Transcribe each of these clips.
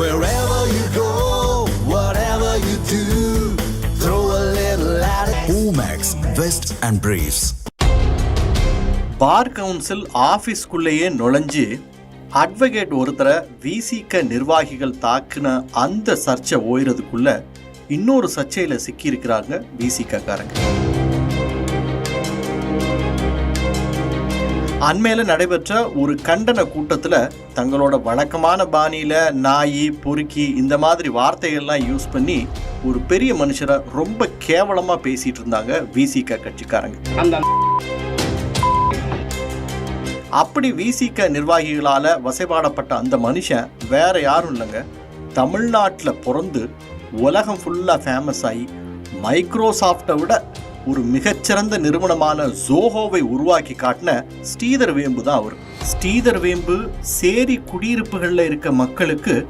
Wherever you go, whatever you do, throw a little at it. Omax, Vest and Briefs. Bar council ஆபீஸ்க்குள்ளேயே நுழைஞ்சு advocate ஒருத்தரை விசிக நிர்வாகிகள் தாக்குன அந்த சர்ச்சை ஓய்றதுக்குள்ள இன்னொரு சர்ச்சையில சிக்கி இருக்கிறாங்க அண்மையில நடைபெற்ற ஒரு கண்டன கூட்டத்துல தங்களோட வழக்கமான பாணியில நாயி பொறுக்கி இந்த மாதிரி வார்த்தைகள்லாம் யூஸ் பண்ணி ஒரு பெரிய மனுஷரை ரொம்ப கேவலமா பேசிட்டு இருந்தாங்க விசிக கட்சிக்காரங்க. அப்படி விசிக நிர்வாகிகளால வசைபாடப்பட்ட அந்த மனுஷன் வேற யாரும் இல்லைங்க. தமிழ்நாட்டில் பிறந்து உலகம் ஃபுல்லாக ஃபேமஸ் ஆகி மைக்ரோசாஃப்டை விட ஒரு மிகச்சிறந்த நிறுவனமான ஜோஹோவை உருவாக்கி காட்டின ஸ்ரீதர் வேம்பு தான் அவர். ஸ்ரீதர் வேம்பு சேரி குடியிருப்புகளில் இருக்க மக்களுக்கு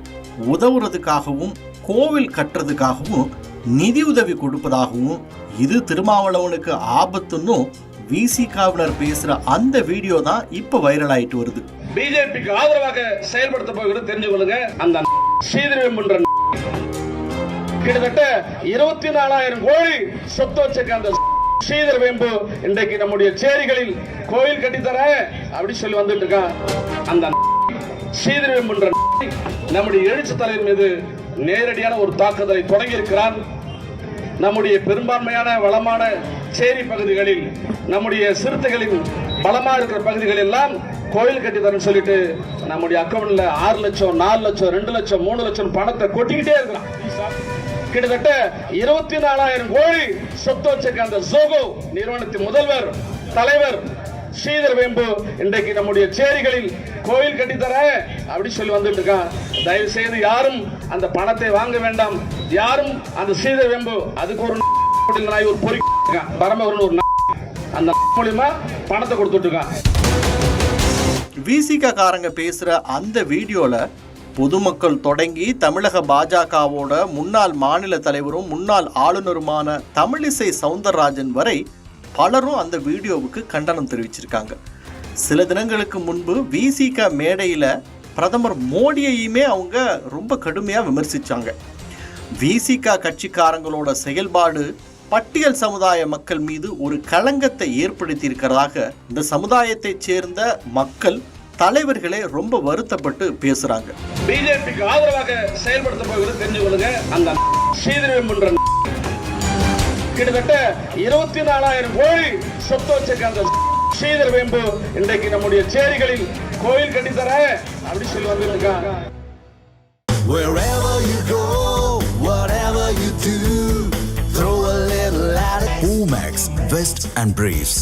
உதவுறதுக்காகவும் கோவில் கட்டுறதுக்காகவும் நிதி உதவி கொடுப்பதாகவும் இது திருமாவளவனுக்கு ஆபத்துன்னும் விசிகாவினர் பேசுற அந்த வீடியோ தான் இப்ப வைரல் ஆயிட்டு வருது. பிஜேபிக்கு ஆதரவாக செயல்படுத்த போகிறது தெரிஞ்சு கொள்ளுங்க. அந்த ஸ்ரீதரவேம்புன்ற கிட்டத்தட்ட இருபத்தி நாலாயிரம் கோடி சொத்து வச்சிருக்க அந்த ஸ்ரீதர் வேம்பு இன்றைக்கு நம்முடைய சேரிகளில் கோயில் கட்டித்தர அப்படி சொல்லி வந்துட்டு இருக்கான் அந்த ஸ்ரீதர் வேம்புன்ற நம்முடைய எழுச்சி தலைவர் மீது நேரடியான ஒரு தாக்குதலை தொடங்கி இருக்கிறான் நம்முடைய பெரும்பான்மையான வளமான சேரி பகுதிகளில் நம்முடைய சிறுத்தைகளின் பலமா இருக்கிற பகுதிகள் எல்லாம் கோயில் கட்டி தரேன்னு சொல்லிட்டு நம்முடைய அக்கவுண்ட்ல ஆறு லட்சம் நாலு லட்சம் ரெண்டு லட்சம் மூணு லட்சம் பணத்தை கொட்டிக்கிட்டே இருக்கிறான். கிட்டத்தட்ட இருபத்தி நாலாயிரம் கோடி சொத்து வச்சிருக்க அந்த ஜோகோ நிறுவனத்தின் முதல்வர் தலைவர் ஸ்ரீதர் வேம்பு இன்றைக்கு நம்முடைய சேரிகளில் கோயில் கட்டித்தர அப்படி சொல்லி வந்துட்டு இருக்கான். தயவு செய்து யாரும் அந்த பணத்தை வாங்க வேண்டாம். யாரும் அந்த ஸ்ரீதர் வேம்பு அதுக்கு ஒரு நாய் ஒரு பொறி பரமவரன் ஒரு அந்த மூலியமா பணத்தை கொடுத்துட்டு இருக்கான். விசிக காரங்க பேசுற அந்த வீடியோல பொதுமக்கள் தொடங்கி தமிழக பாஜகவோட முன்னாள் மாநில தலைவரும் முன்னாள் ஆளுநருமான தமிழிசை சவுந்தரராஜன் வரை பலரும் அந்த வீடியோவுக்கு கண்டனம் தெரிவிச்சிருக்காங்க. சில தினங்களுக்கு முன்பு விசிக மேடையில் பிரதமர் மோடியையுமே அவங்க ரொம்ப கடுமையாக விமர்சித்தாங்க விசிக கட்சிக்காரங்களோட செயல்பாடு பட்டியல் சமுதாய மக்கள் மீது ஒரு களங்கத்தை ஏற்படுத்தி இருக்கிறதாக இந்த சமுதாயத்தைச் சேர்ந்த மக்கள் தலைவர்களே ரொம்ப வருத்தப்பட்டு பேசுறாங்க பிஜேபிக்கு ஆதரவாக செயல்படுத்த போகிறது தெரிஞ்சு கொள்ளுங்க அந்த ஸ்ரீதரவேம்புன்ற கிட்டத்தட்ட இருபத்தி நாலாயிரம் கோடி சொத்து வச்சிருக்க அந்த ஸ்ரீதர் வேம்பு இன்றைக்கு நம்முடைய சேரிகளில் கோயில் கட்டித்தர அப்படி சொல்லி வந்துட்டு இருக்கான் Wherever you go, whatever you do, throw a little at it. Omax, Vest and Briefs.